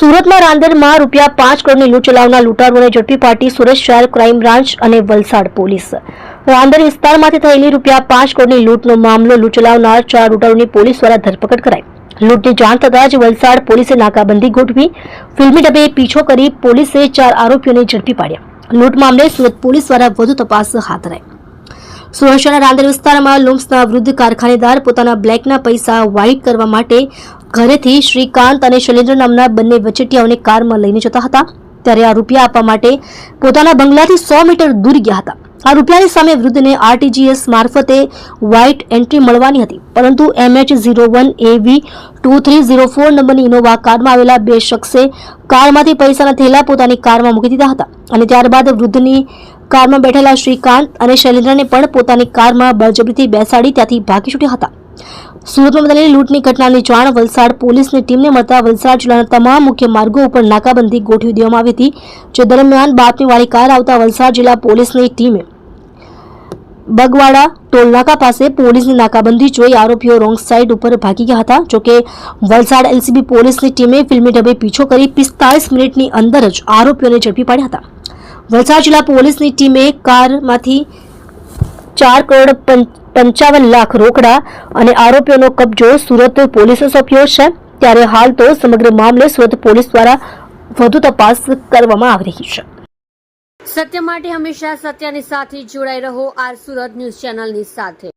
સુરતમાં રાંદેરમાં રૂપિયા પાંચ કરોડની લૂંટ ચલાવનાર લૂંટારુઓને ઝડપી પાડી સુરત શહેર ક્રાઇમ બ્રાન્ચ અને વલસાડ પોલીસ. રાંદેર વિસ્તારમાંથી થયેલી રૂપિયા પાંચ કરોડની લૂંટનો મામલો લૂંટ ચલાવનાર ચાર લૂંટારુઓની પોલીસ દ્વારા ધરપકડ કરાઈ. લૂંટની જાણ થતાં જ વલસાડ પોલીસે નાકાબંધી ગોઠવી ફિલ્મી ડબે પીછો કરી પોલીસે ચાર આરોપીઓને ઝડપી પાડ્યા. લૂંટ મામલે સુરત પોલીસ દ્વારા વધુ તપાસ હાથ ધરાઈ. સુરત શહેરના રાંદેર વિસ્તારમાં લુમ્સના વૃદ્ધ કારખાનેદાર પોતાના બ્લેકના પૈસા વ્હાઇટ કરવા માટે ઘરેથી શ્રીકાંત અને શૈલેન્દ્ર નામના બંને વચેટિયાઓને કારમાં લઈને જતા હતા. ત્યારે આ રૂપિયા આપવા માટે પોતાના બંગલાથી સો મીટર દૂર ગયા હતા. આ રૂપિયાની સામે વૃદ્ધને આરટીજીએસ મારફતે વ્હાઇટ એન્ટ્રી મળવાની હતી. પરંતુ MH zero one AV two three zero four નંબરની ઇનોવા કારમાં આવેલા બે શખ્સે કારમાંથી પૈસાના થેલા પોતાની કારમાં મૂકી દીધા હતા. અને ત્યારબાદ વૃદ્ધની કારમાં બેઠેલા શ્રીકાંત અને શૈલેન્દ્રને પણ પોતાની કારમાં બળજબરીથી બેસાડી ત્યાંથી ભાગી છૂટ્યા હતા. સુરતમાં બનેલી લૂંટની ઘટનાની જાણ વલસાડ પોલીસની ટીમને મળતા વલસાડ જિલ્લાના તમામ મુખ્ય માર્ગો ઉપર નાકાબંધી ગોઠવી દેવામાં આવી હતી, જે દરમિયાન બાતમીવાળી કાર આવતા વલસાડ જિલ્લા પોલીસની ટીમે બગવાડા ટોલનાકા પાસે પોલીસની નાકાબંધી જોઈ આરોપીઓ રોંગ સાઈડ ઉપર ભાગી ગયા હતા. જોકે વલસાડ એલસીબી પોલીસની ટીમે ફિલ્મી ઢબે પીછો કરી પિસ્તાળીસ મિનિટની અંદર જ આરોપીઓને ઝડપી પાડ્યા હતા. વલસાડ જિલ્લા પોલીસની ટીમે કારમાંથી ચાર કરોડ પં- પંચાવન લાખ રોકડા અને આરોપીઓનો કબજો સુરત પોલીસે સોંપ્યો છે. ત્યારે હાલ તો સમગ્ર મામલે સુરત પોલીસ દ્વારા વધુ તપાસ કરવામાં આવી રહી છે. સત્ય માટે હંમેશા સત્યની સાથે જોડાઈ રહો આર સુરત ન્યૂઝ ચેનલની સાથે.